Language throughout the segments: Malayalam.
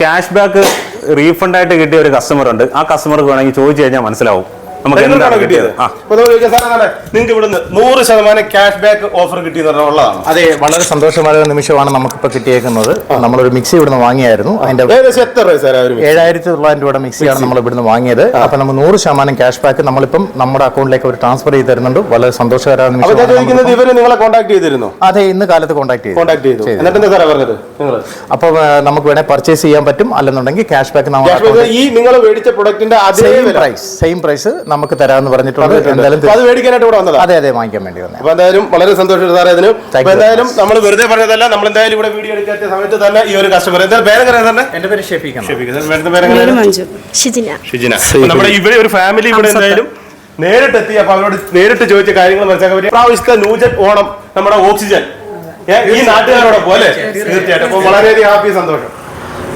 ക്യാഷ് ബാക്ക് റീഫണ്ടായിട്ട് കിട്ടിയ ഒരു കസ്റ്റമർ ഉണ്ട്. ആ കസ്റ്റമർക്ക് വേണമെങ്കിൽ ചോദിച്ചു കഴിഞ്ഞാൽ മനസ്സിലാവും. നമുക്ക് എന്താണ് കിട്ടിയത്? നിങ്ങൾക്ക് ഇവിടുന്ന് നൂറ് ശതമാനം ക്യാഷ് ബാക്ക് ഓഫർ കിട്ടിയെന്ന് ഉള്ളതാണ്? അതെ വളരെ സന്തോഷമായ നിമിഷമാണ് നമുക്കിപ്പോൾ കിട്ടിയേക്കുന്നത്. നമ്മളൊരു മിക്സി ഇവിടുന്ന് വാങ്ങിയായിരുന്നു. അതിന്റെ ഏഴായിരത്തി തൊള്ളായിരം രൂപയുടെ മിക്സിയാണ് നമ്മൾ ഇവിടുന്ന് വാങ്ങിയത്. അപ്പൊ നമ്മൾ നൂറ് ശതമാനം ക്യാഷ് ബാക്ക് നമ്മളിപ്പം നമ്മുടെ അക്കൗണ്ടിലേക്ക് അവർ ട്രാൻസ്ഫർ ചെയ്ത് തരുന്നുണ്ട്. വളരെ സന്തോഷകരമായ നിമിഷം ഇവർ നിങ്ങളെ കോൺടാക്ട് ചെയ്തിരുന്നു? അതെ ഇന്ന് കാലത്ത് കോൺടാക്ട് ചെയ്തു. കോൺടാക്ട് ചെയ്തു. എന്നിട്ട് എന്താ സാറേ പറഞ്ഞത്? അപ്പോൾ നമുക്ക് വേണേ പർച്ചേസ് ചെയ്യാൻ പറ്റും. അല്ലെന്നുണ്ടെങ്കിൽ ക്യാഷ് ബാക്ക് ഈ നിങ്ങൾ മേടിച്ച പ്രൊഡക്റ്റിന്റെ അതേ സെയിം പ്രൈസ് സെയിം പ്രൈസ് നമുക്ക് തരാമെന്ന് പറഞ്ഞിട്ടുണ്ട്. എന്തായാലും അത് മേടിക്കാനായിട്ട് ഇവിടെ വന്നതാ. അതെ അതെ വാങ്ങിക്കാൻ വേണ്ടി വന്നത്. അപ്പൊ എന്തായാലും വളരെ സന്തോഷം സാറേ അതിന്. Thank എന്തായാലും നമ്മൾ വെറുതെ പറഞ്ഞതല്ല നമ്മൾ എന്തായാലും ഇവിടെ വീഡിയോ എടുക്കാത്ത സമയത്ത് തന്നെ ഈ ഒരു കസ്റ്റമർ എന്തായാലും പേരെങ്ങനെ സാറിന്റെ? എന്റെ പേര് ഷെഫിക്കണം പേര് ഷിജിന. ഷിജിന. നമ്മുടെ ഇവിടെ. ഒരു ഫാമിലി ഇവിടെ എന്തായാലും നേരിട്ട് എത്തി അപ്പൊ അവരോട് നേരിട്ട് ചോദിച്ച കാര്യങ്ങൾ മനസ്സിലാക്കാൻ പറ്റും. പ്രാവശ്യത്തെ നൂജൻ ഓണം നമ്മുടെ ഓക്സിജൻ. ഈ നാട്ടുകാരോടൊപ്പം അല്ലേ? തീർച്ചയായിട്ടും. അപ്പൊ വളരെയധികം ഹാപ്പി സന്തോഷം.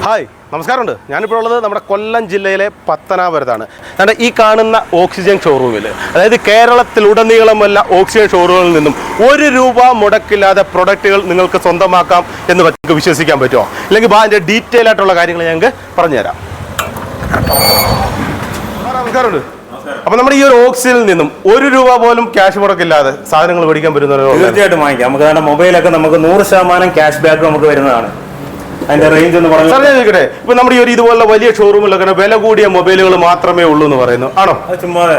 ഹായ് നമസ്കാരമുണ്ട്. ഞാനിപ്പോൾ ഉള്ളത് നമ്മുടെ കൊല്ലം ജില്ലയിലെ പത്തനാപുരത്താണ്. നമ്മുടെ ഈ കാണുന്ന ഓക്സിജൻ ഷോറൂമിൽ അതായത് കേരളത്തിലുടനീളമല്ല ഓക്സിജൻ ഷോറൂമിൽ നിന്നും ഒരു രൂപ മുടക്കില്ലാതെ പ്രൊഡക്റ്റുകൾ നിങ്ങൾക്ക് സ്വന്തമാക്കാം എന്ന് നിങ്ങൾക്ക് വിശ്വസിക്കാൻ പറ്റുമോ? അല്ലെങ്കിൽ ബാ അതിന്റെ ഡീറ്റെയിൽ ആയിട്ടുള്ള കാര്യങ്ങൾ ഞങ്ങൾക്ക് പറഞ്ഞുതരാം. നമസ്കാരമുണ്ട്. അപ്പൊ നമ്മുടെ ഈ ഒരു ഓക്സിജനിൽ നിന്നും ഒരു രൂപ പോലും ക്യാഷ് മുടക്കില്ലാതെ സാധനങ്ങൾ മേടിക്കാൻ പറ്റുന്ന തീർച്ചയായിട്ടും വാങ്ങിക്കാം. നമുക്ക് നമ്മുടെ മൊബൈലൊക്കെ നമുക്ക് നൂറ് ശതമാനം ക്യാഷ് ബാക്ക് നമുക്ക് വരുന്നതാണ്. അതിന്റെ റേഞ്ച് എന്ന് ചോദിക്കട്ടെ? ഇപ്പൊ നമ്മുടെ ഈ ഒരു ഇതുപോലുള്ള വലിയ ഷോറൂമിലൊക്കെ വില കൂടിയ മൊബൈലുകൾ മാത്രമേ ഉള്ളൂ എന്ന് പറയുന്നു. ആണോ? അത് ചുമ്മാതെ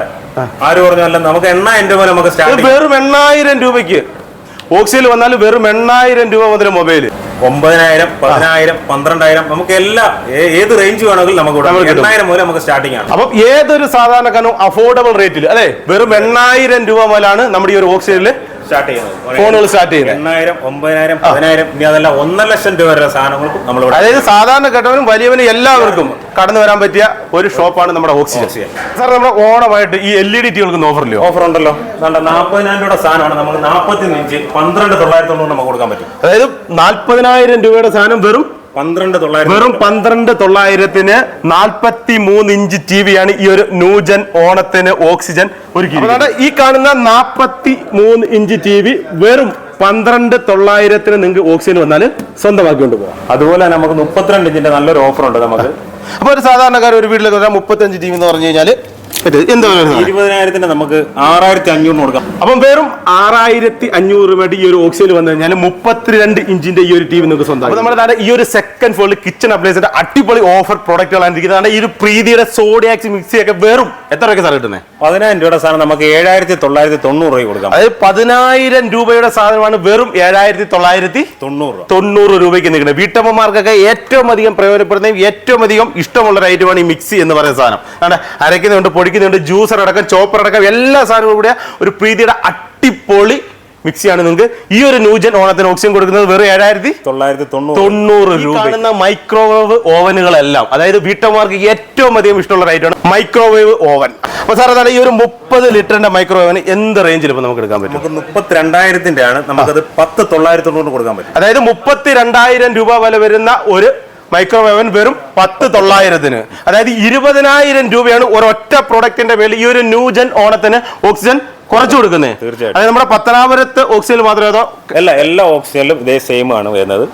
ആര് പറഞ്ഞല്ല നമുക്ക് എണ്ണായിരം രൂപ നമുക്ക് വെറും എണ്ണായിരം രൂപയ്ക്ക്. ഓക്സിയിൽ വന്നാൽ വെറും എണ്ണായിരം രൂപ മുതൽ മൊബൈൽ ഒമ്പതിനായിരം പതിനായിരം പന്ത്രണ്ടായിരം നമുക്ക് എല്ലാ ഏത് റേഞ്ച് വേണമെങ്കിലും നമുക്ക്. എണ്ണായിരം മുതൽ നമുക്ക് സ്റ്റാർട്ടിംഗ് ആണ്. അപ്പം ഏതൊരു സാധാരണക്കാരനും അഫോർഡബിൾ റേറ്റിൽ അല്ലെ? വെറും എണ്ണായിരം രൂപ മുതലാണ് നമ്മുടെ ഈ ഒരു ഓക്സിജനിൽ സ്റ്റാർട്ട് ചെയ്യുന്നത്. ഫോണുകൾ സ്റ്റാർട്ട് ചെയ്യുന്നത്. എണ്ണായിരം ഒമ്പതിനായിരം പതിനായിരം ഇനി അതല്ല ഒന്നര ലക്ഷം രൂപ വരെ സാധനങ്ങൾക്കും നമ്മൾ അതായത് സാധാരണ കേട്ടവനും വലിയവനും എല്ലാവർക്കും കടന്നു വരാൻ പറ്റിയ ഒരു ഷോപ്പാണ് നമ്മുടെ ഓക്സിജൻ. സാർ നമ്മുടെ ഓണമായിട്ട് ഈ എൽ ഇ ഡി ടികൾക്ക് ഓഫറില്ലയോ? ഓഫർ ഉണ്ടല്ലോ. നല്ല നാൽപ്പതിനായിരം രൂപയുടെ സാധനമാണ് നമുക്ക് നാൽപ്പത്തി അഞ്ച് പന്ത്രണ്ട് തൊള്ളായിരത്തി തൊണ്ണൂറ് നമുക്ക് കൊടുക്കാൻ പറ്റും. അതായത് നാൽപ്പതിനായിരം രൂപയുടെ സാധനം വെറും പന്ത്രണ്ട് തൊള്ളായിരം വെറും പന്ത്രണ്ട് തൊള്ളായിരത്തിന് നാൽപ്പത്തി മൂന്ന് ഇഞ്ച് ടി വി ആണ് ഈ ഒരു ന്യൂജൻ ഓണത്തിന് ഓക്സിജൻ ഒരുക്കി ഈ കാണുന്ന നാൽപ്പത്തി മൂന്ന് ഇഞ്ച് ടി വി വെറും പന്ത്രണ്ട് തൊള്ളായിരത്തിന് നിങ്ങൾക്ക് ഓക്സിജൻ വന്നാൽ സ്വന്തമാക്കി കൊണ്ടുപോകാം. അതുപോലെ തന്നെ നമുക്ക് മുപ്പത്തിരണ്ട് ഇഞ്ചിന്റെ നല്ലൊരു ഓഫർ ഉണ്ട് നമുക്ക്. അപ്പൊ ഒരു സാധാരണക്കാർ ഒരു വീട്ടിലേക്ക് മുപ്പത്തഞ്ച് ടി വി എന്ന് പറഞ്ഞു കഴിഞ്ഞാൽ എന്താ ഇരുപതിനായിരത്തിന്റെ നമുക്ക് ആറായിരത്തി അഞ്ഞൂറിന് കൊടുക്കാം. അപ്പം വെറും ആറായിരത്തി അഞ്ഞൂറ് രൂപയുടെ ഈ ഒരു ഓക്സിജൻ വന്നു കഴിഞ്ഞാൽ മുപ്പത്തിരണ്ട് ഇഞ്ചിന്റെ ഈ ഒരു ടി വി നിങ്ങൾക്ക് സ്വന്തം നമ്മുടെ താഴെ ഈ ഒരു സെക്കൻഡ് ഫ്ലോറിൽ കിച്ചൺ അപ്ലയൻസിന്റെ അടിപൊളി ഓഫർ പ്രോഡക്റ്റുകളാണ് ഇരിക്കുന്നത്. ഈ ഒരു പ്രീതിയുടെ സോഡിയാക്സ് മിക്സി ഒക്കെ വെറും എത്ര രൂപയ്ക്ക് സാർ കിട്ടുന്നത് പതിനായിരം രൂപയുടെ സാധനം നമുക്ക് ഏഴായിരത്തി തൊള്ളായിരത്തി തൊണ്ണൂറ് രൂപ കൊടുക്കാം. അതായത് പതിനായിരം രൂപയുടെ സാധനമാണ് വെറും ഏഴായിരത്തി തൊള്ളായിരത്തി തൊണ്ണൂറ് രൂപ തൊണ്ണൂറ് രൂപയ്ക്ക് നിൽക്കുന്നത്. വീട്ടമ്മമാർക്കൊക്കെ ഏറ്റവും അധികം പ്രയോജനപ്പെടുന്ന ഏറ്റവും അധികം ഇഷ്ടമുള്ള ഒരു ഐറ്റമാണ് ഈ മിക്സി എന്ന് പറയുന്ന സാധനം. അതാണ് അരയ്ക്കുന്നുണ്ട് പൊടിക്കുന്നുണ്ട് ജ്യൂസർ അടക്കം ചോപ്പർ അടക്കം എല്ലാ സാധനവും കൂടെ ഒരു പ്രീതിയുടെ അട്ടിപ്പൊളി മിക്സിയാണ് നിങ്ങൾക്ക് ഈ ഒരു ന്യൂജൻ ഓണത്തിന് ഓക്സിജൻ കൊടുക്കുന്നത് വെറും ഏഴായിരത്തി തൊള്ളായിരത്തി തൊണ്ണൂറ് രൂപ. കാണുന്ന മൈക്രോവേവ് ഓവനുകളെല്ലാം അതായത് വീട്ടമ്മമാർക്ക് ഏറ്റവും അധികം ഇഷ്ടമുള്ള ഐറ്റമാണ് മൈക്രോവേവ് ഓവൻ. അപ്പൊ സാർ അതാണ് ഈ ഒരു മുപ്പത് ലിറ്ററിന്റെ മൈക്രോവേവന് എന്ത് റേഞ്ചിൽ ഇപ്പൊ നമുക്ക് എടുക്കാൻ പറ്റും? നമുക്ക് മുപ്പത്തിരണ്ടായിരത്തിന്റെ ആണ്. നമുക്കത് പത്ത് തൊള്ളായിരത്തി തൊണ്ണൂറ് കൊടുക്കാൻ പറ്റും. അതായത് മുപ്പത്തി രണ്ടായിരം രൂപ വില വരുന്ന ഒരു മൈക്രോവേവൻ വെറും പത്ത് തൊള്ളായിരത്തിന്. അതായത് ഇരുപതിനായിരം രൂപയാണ് ഒരൊറ്റ പ്രൊഡക്റ്റിന്റെ വില ഈ ഒരു ന്യൂജൻ ഓണത്തിന് ഓക്സിജൻ കുറച്ചു കൊടുക്കുന്നേ. തീർച്ചയായിട്ടും. അതായത് നമ്മുടെ പത്തനാപുരത്ത് ഓക്സിജൻ മാത്രമേ അതോ അല്ല എല്ലാ ഓക്സിജനിലും ഇതേ സെയിം ആണ് വരുന്നത്.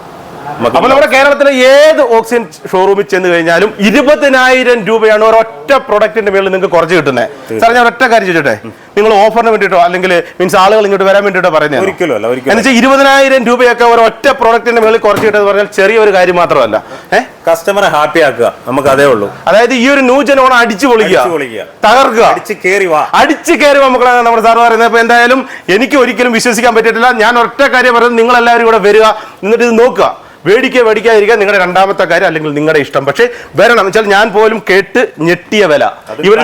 അപ്പൊ നമ്മുടെ കേരളത്തിലെ ഏത് ഓക്സിജൻ ഷോറൂമിൽ ചെന്ന് കഴിഞ്ഞാലും ഇരുപതിനായിരം രൂപയാണ് ഒരൊറ്റ പ്രൊഡക്റ്റിന്റെ മേളിൽ നിങ്ങൾക്ക് കുറച്ച് കിട്ടുന്നത് സാർ ഞാൻ ഒറ്റ കാര്യം ചോദിച്ചോട്ടെ? നിങ്ങൾ ഓഫറിന് വേണ്ടിയിട്ടോ അല്ലെങ്കിൽ മീൻസ് ആളുകൾ ഇങ്ങോട്ട് വരാൻ വേണ്ടിയിട്ടോ പറയുന്നത് ഒരിക്കലും അല്ല ഒരിക്കലും എന്ന് വെച്ചാൽ ഇരുപതിനായിരം രൂപയൊക്കെ ഒരു ഒറ്റ പ്രോഡക്റ്റിന്റെ മേളിൽ കുറച്ച് കിട്ടുന്നത് പറഞ്ഞാൽ ചെറിയൊരു കാര്യം മാത്രമല്ല. ഏഹ് കസ്റ്റമറെ ഹാപ്പി ആക്കുക നമുക്ക് അതേ ഉള്ളൂ. അതായത് ഈ ഒരു ന്യൂജൻ ഓണം അടിച്ചു പൊളിക്കുക. തകർക്കുക. അടിച്ച് കേറി വാ. അടിച്ചു കയറി മക്കളാണ് നമ്മുടെ സാർ പറയുന്നത്. അപ്പൊ എന്തായാലും എനിക്ക് ഒരിക്കലും വിശ്വസിക്കാൻ പറ്റിയിട്ടില്ല. ഞാൻ ഒറ്റ കാര്യം പറയുന്നത് നിങ്ങൾ എല്ലാവരും കൂടെ വരിക എന്നിട്ട് ഇത് നോക്കുക. വേടിക്കുക മേടിക്കാതിരിക്കുക നിങ്ങളുടെ രണ്ടാമത്തെ കാര്യം അല്ലെങ്കിൽ നിങ്ങളുടെ ഇഷ്ടം. പക്ഷേ വരണം. വെച്ചാൽ ഞാൻ പോലും കേട്ട് ഞെട്ടിയ വില. ഇവർ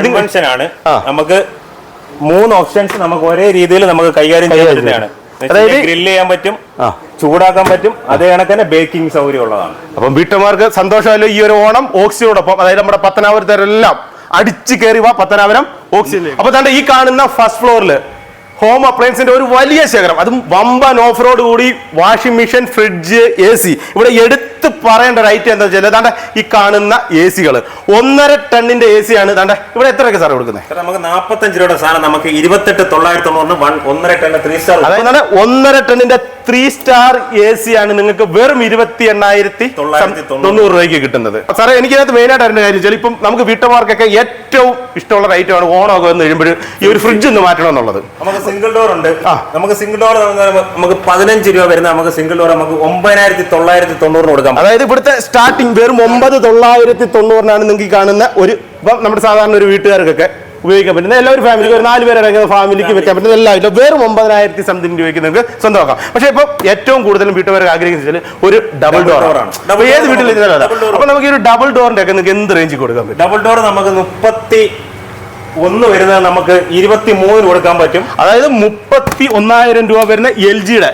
നമുക്ക് മൂന്ന് ഓപ്ഷൻസ് നമുക്ക് ഒരേ രീതിയിൽ നമുക്ക് കൈകാര്യം ചെയ്യാൻ പറ്റുന്നതാണ്. അതായത് ഗ്രില്ല് ചെയ്യാൻ പറ്റും ചൂടാക്കാൻ പറ്റും അതേ കണക്ക് തന്നെ ബേക്കിംഗ് സൗകര്യം ഉള്ളതാണ്. അപ്പം വീട്ടമാർക്ക് സന്തോഷമല്ലോ ഈ ഒരു ഓണം ഓക്സിയോടൊപ്പം അതായത് നമ്മുടെ പത്തനാപുരത്തെല്ലാം അടിച്ചു കയറി വാ പത്തനാപുരം ഓക്സിജൻ. അപ്പൊ തന്റെ ഈ കാണുന്ന ഫസ്റ്റ് ഫ്ലോറിൽ ഹോം അപ്ലയൻസിന്റെ ഒരു വലിയ ശേഖരം. അതും വമ്പൻ ഓഫ് റോഡ് കൂടി washing machine fridge A C ഇവിടെ എടുത്ത എടുത്ത് പറയേണ്ട ഒരു ഐറ്റം എന്താ വെച്ചാൽ താണ്ട ഈ കാണുന്ന എ സികൾ ഒന്നര ടണ്ണിന്റെ എ സി ആണ് താണ്ട ഇവിടെ എത്രയൊക്കെ സാർ കൊടുക്കുന്നത്? നമുക്ക് നാൽപ്പത്തഞ്ച് രൂപയുടെ സാധനം നമുക്ക് ഇരുപത്തെട്ട് തൊള്ളായിരത്തി ഒന്നര ടൺ ത്രീ സ്റ്റാർ അതായത് ഒന്നര ടണ്ണിന്റെ ത്രീ സ്റ്റാർ എ സി ആണ് നിങ്ങൾക്ക് വെറും ഇരുപത്തി എണ്ണായിരത്തി തൊള്ളായിരത്തി തൊണ്ണൂറ്. രൂപയ്ക്ക് കിട്ടുന്നത്. സാറേ എനിക്ക് ഇതിനകത്ത് മെയിൻ ആയിട്ട് അറിയേണ്ട കാര്യം വെച്ചാൽ ഇപ്പം നമുക്ക് വീട്ടമാർക്കൊക്കെ ഏറ്റവും ഇഷ്ടമുള്ള ഐറ്റം ആണ് ഓണമൊക്കെ വന്ന് കഴിയുമ്പോൾ ഈ ഒരു ഫ്രിഡ്ജ് ഒന്ന് മാറ്റണം എന്നുള്ളത്. നമുക്ക് സിംഗിൾ ഡോർ ഉണ്ട്. നമുക്ക് സിംഗിൾ ഡോർ നമുക്ക് പതിനഞ്ച് രൂപ വരുന്ന നമുക്ക് സിംഗിൾ ഡോർ നമുക്ക് ഒമ്പതിനായിരത്തി തൊള്ളായിരത്തി തൊണ്ണൂറിന് കൊടുക്കാം. അതായത് ഇവിടുത്തെ സ്റ്റാർട്ടിങ് വെറും ഒമ്പത് തൊള്ളായിരത്തി തൊണ്ണൂറിനാണ് നിങ്ങൾക്ക് കാണുന്ന ഒരു ഇപ്പം നമ്മുടെ സാധാരണ ഒരു വീട്ടുകാർക്കൊക്കെ ഉപയോഗിക്കാൻ പറ്റുന്ന എല്ലാവരും ഒരു ഫാമിലിക്ക് ഒരു നാല് പേരെ അടങ്ങുന്ന ഫാമിലിക്ക് വെക്കാൻ പറ്റുന്ന എല്ലാ ഇല്ല വെറും ഒമ്പതിനായിരത്തി സംതിങ് രൂപയ്ക്ക് നിങ്ങൾക്ക് സ്വന്തമാക്കാം. പക്ഷേ ഇപ്പം ഏറ്റവും കൂടുതലും വീട്ടുകാർക്ക് ആഗ്രഹിക്കുന്നത് വെച്ചാൽ ഒരു ഡബിൾ ഡോർ ആണ്. ഏത് വീട്ടിൽ അപ്പൊ നമുക്ക് ഒരു ഡബിൾ ഡോറിന്റെ ഒക്കെ നിങ്ങൾക്ക് എന്ത് റേഞ്ച് കൊടുക്കാൻ പറ്റും? ഡബിൾ ഡോർ നമുക്ക് മുപ്പത്തി ഒന്ന് വരുന്നത് നമുക്ക് ഇരുപത്തി മൂന്നിന് കൊടുക്കാൻ പറ്റും. അതായത് മുപ്പത്തി ഒന്നായിരം രൂപ വരുന്ന എൽ ജിയുടെ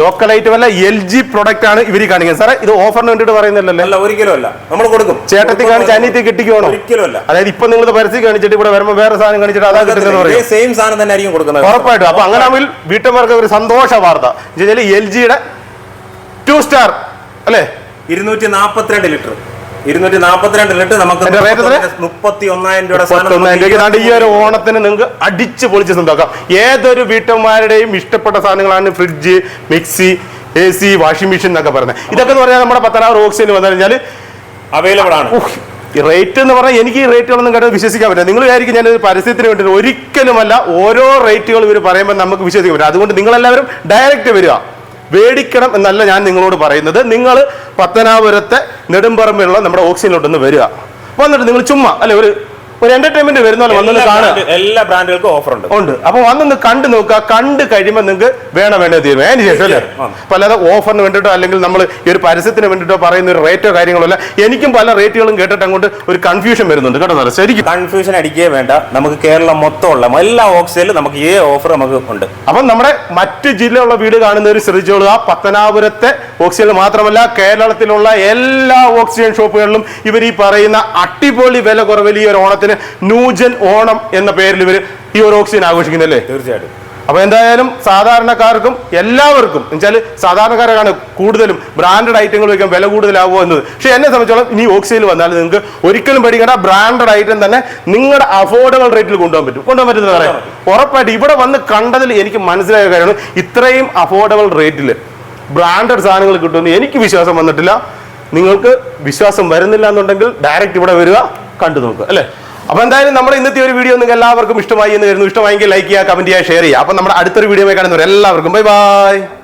ലോക്കൽ ഐറ്റം അല്ല എൽ ജി പ്രൊഡക്റ്റ് ആണ് ഇവർ കാണിക്കുന്നത്. സാറേ ഇത് ഓഫറിന് വേണ്ടിയിട്ട് പറയുന്നില്ലല്ലോ? അല്ല ഒരിക്കലും അല്ല. നമ്മൾ കൊടുക്കും. ചേട്ടത്തി കാണിച്ച് അനിയത്തി കിട്ടിക്കുവാണോ? ഒരിക്കലും അല്ല. അതായത് ഇപ്പൊ നിങ്ങൾ പരസ്യം കാണിച്ചിട്ട് ഇവിടെ വരുമ്പോൾ വേറെ സാധനം കാണിച്ചിട്ട് അതാ കിട്ടുന്നത് പറയും? സെയിം സാധനം തന്നെ ആയിരിക്കും കൊടുക്കുന്നത്. ഉറപ്പായിട്ടും. അപ്പൊ അങ്ങനെ ആവുമ്പോൾ വീട്ടമ്മമാർക്ക് ഒരു സന്തോഷ വാർത്ത. എൽ ജിയുടെ ടു സ്റ്റാർ അല്ലേ? ഇരുന്നൂറ്റി നാപ്പത്തിരണ്ട് ലിറ്റർ. ഇരുന്നൂറ്റി നാപ്പത്തിരണ്ട് നമുക്ക് മുപ്പത്തി ഒന്നായിരം ഈ ഒരു ഓണത്തിന് നിങ്ങൾക്ക് അടിച്ച് പൊളിച്ച് ഏതൊരു വീട്ടമ്മമാരുടെയും ഇഷ്ടപ്പെട്ട സാധനങ്ങളാണ് fridge mixie A C washing machine എന്നൊക്കെ പറയുന്നത്. ഇതൊക്കെ എന്ന് പറഞ്ഞാൽ നമ്മുടെ പത്തനാറ് ഓക്സിജൻ വന്നു കഴിഞ്ഞാൽ അവൈലബിൾ ആണ്. റേറ്റ് എന്ന് പറഞ്ഞാൽ എനിക്ക് ഈ റേറ്റുകളൊന്നും കേട്ട് വിശ്വസിക്കാൻ പറ്റില്ല. നിങ്ങൾ വിചാരിക്കും ഞാൻ പരസ്യത്തിന് വേണ്ടി ഒരിക്കലുമല്ല ഓരോ റേറ്റുകൾ ഇവർ പറയുമ്പോൾ നമുക്ക് വിശ്വസിക്കാൻ പറ്റില്ല. അതുകൊണ്ട് നിങ്ങളെല്ലാവരും ഡയറക്റ്റ് വരിക. മേടിക്കണം എന്നല്ല ഞാൻ നിങ്ങളോട് പറയുന്നത്. നിങ്ങൾ പത്തനാപുരത്തെ നെടുമ്പറമ്പിലുള്ള നമ്മുടെ ഓക്സിജനിലോട്ടൊന്ന് വരിക. വന്നിട്ട് നിങ്ങൾ ചുമ്മാ അല്ലെ ഒരു ഒരു എന്റർടൈൻമെന്റ് വരുന്ന പോലെ വന്നൊന്ന് എല്ലാ കാണുക എല്ലാ ബ്രാൻഡുകൾക്കും ഓഫർ ഉണ്ട്. ഉണ്ട്. അപ്പൊ വന്നൊന്ന് കണ്ടു നോക്കുക. കണ്ട് കഴിയുമ്പോൾ നിങ്ങൾക്ക് വേണം വേണ്ട തീരുമാനം. അതിന് ശേഷം അല്ലേ. അപ്പൊ അല്ലാതെ ഓഫറിന് വേണ്ടിട്ടോ അല്ലെങ്കിൽ നമ്മൾ ഈ ഒരു പരസ്യത്തിന് വേണ്ടിയിട്ടോ പറയുന്ന ഒരു റേറ്റോ കാര്യങ്ങളോ അല്ല. എനിക്കും പല റേറ്റുകളും കേട്ടിട്ട് അങ്ങോട്ട് ഒരു കൺഫ്യൂഷൻ വരുന്നുണ്ട് കേട്ടോ സാറേ. ശരിക്കും. കൺഫ്യൂഷൻ അടിക്കേ വേണ്ട. നമുക്ക് കേരളം മൊത്തമുള്ള എല്ലാ ഓക്സിജനിലും നമുക്ക് ഈ ഓഫർ നമുക്ക് ഉണ്ട്. അപ്പൊ നമ്മുടെ മറ്റ് ജില്ലയുള്ള വീട് കാണുന്നവർ ശ്രദ്ധിച്ചോളുക. പത്തനാപുരത്തെ ഓക്സിജൻ മാത്രമല്ല കേരളത്തിലുള്ള എല്ലാ ഓക്സിജൻ ഷോപ്പുകളിലും ഇവർ ഈ പറയുന്ന അട്ടിപൊളി വില കുറവിൽ ഈ ഒരു ഓണത്തിന് ന്യൂജൻ ഓണം എന്ന പേരിൽ ഇവർ ഈ ഒരു ഓക്സിജൻ ആഘോഷിക്കുന്നല്ലേ തീർച്ചയായിട്ടും. അപ്പൊ എന്തായാലും സാധാരണക്കാർക്കും എല്ലാവർക്കും എന്നുവെച്ചാൽ സാധാരണക്കാരാണ് കൂടുതലും ബ്രാൻഡഡ് ഐറ്റങ്ങൾ വയ്ക്കാൻ വില കൂടുതലാവുക എന്നത്. പക്ഷെ എന്നെ സംബന്ധിച്ചോളം ഇനി ഓക്സിജൻ വന്നാൽ നിങ്ങൾക്ക് ഒരിക്കലും പേടിക്കേണ്ട ബ്രാൻഡഡ് ഐറ്റം തന്നെ നിങ്ങളുടെ അഫോർഡബിൾ റേറ്റിൽ കൊണ്ടുപോകാൻ പറ്റും. കൊണ്ടുപോകാൻ പറ്റുന്ന പറയാം ഉറപ്പായിട്ട് ഇവിടെ വന്ന് കണ്ടതിൽ എനിക്ക് മനസ്സിലായ കാര്യമാണ് ഇത്രയും അഫോർഡബിൾ റേറ്റിൽ ബ്രാൻഡഡ് സാധനങ്ങൾ കിട്ടുമെന്ന് എനിക്ക് വിശ്വാസം വന്നിട്ടില്ല. നിങ്ങൾക്ക് വിശ്വാസം വരുന്നില്ല എന്നുണ്ടെങ്കിൽ ഡയറക്റ്റ് ഇവിടെ വരിക കണ്ടു നോക്കുക അല്ലേ? അപ്പൊ എന്തായാലും നമ്മുടെ ഇന്നത്തെ ഒരു വീഡിയോ നിങ്ങൾക്ക് എല്ലാവർക്കും ഇഷ്ടമായി എന്ന് വരുന്നു ഇഷ്ടമായെങ്കിൽ ലൈക്ക് ചെയ്യുക കമന്റ് ചെയ്യുക ഷെയർ ചെയ്യുക. അപ്പൊ നമ്മുടെ അടുത്തൊരു വീഡിയോ കാണുന്നവർ എല്ലാവർക്കും ബൈ ബൈ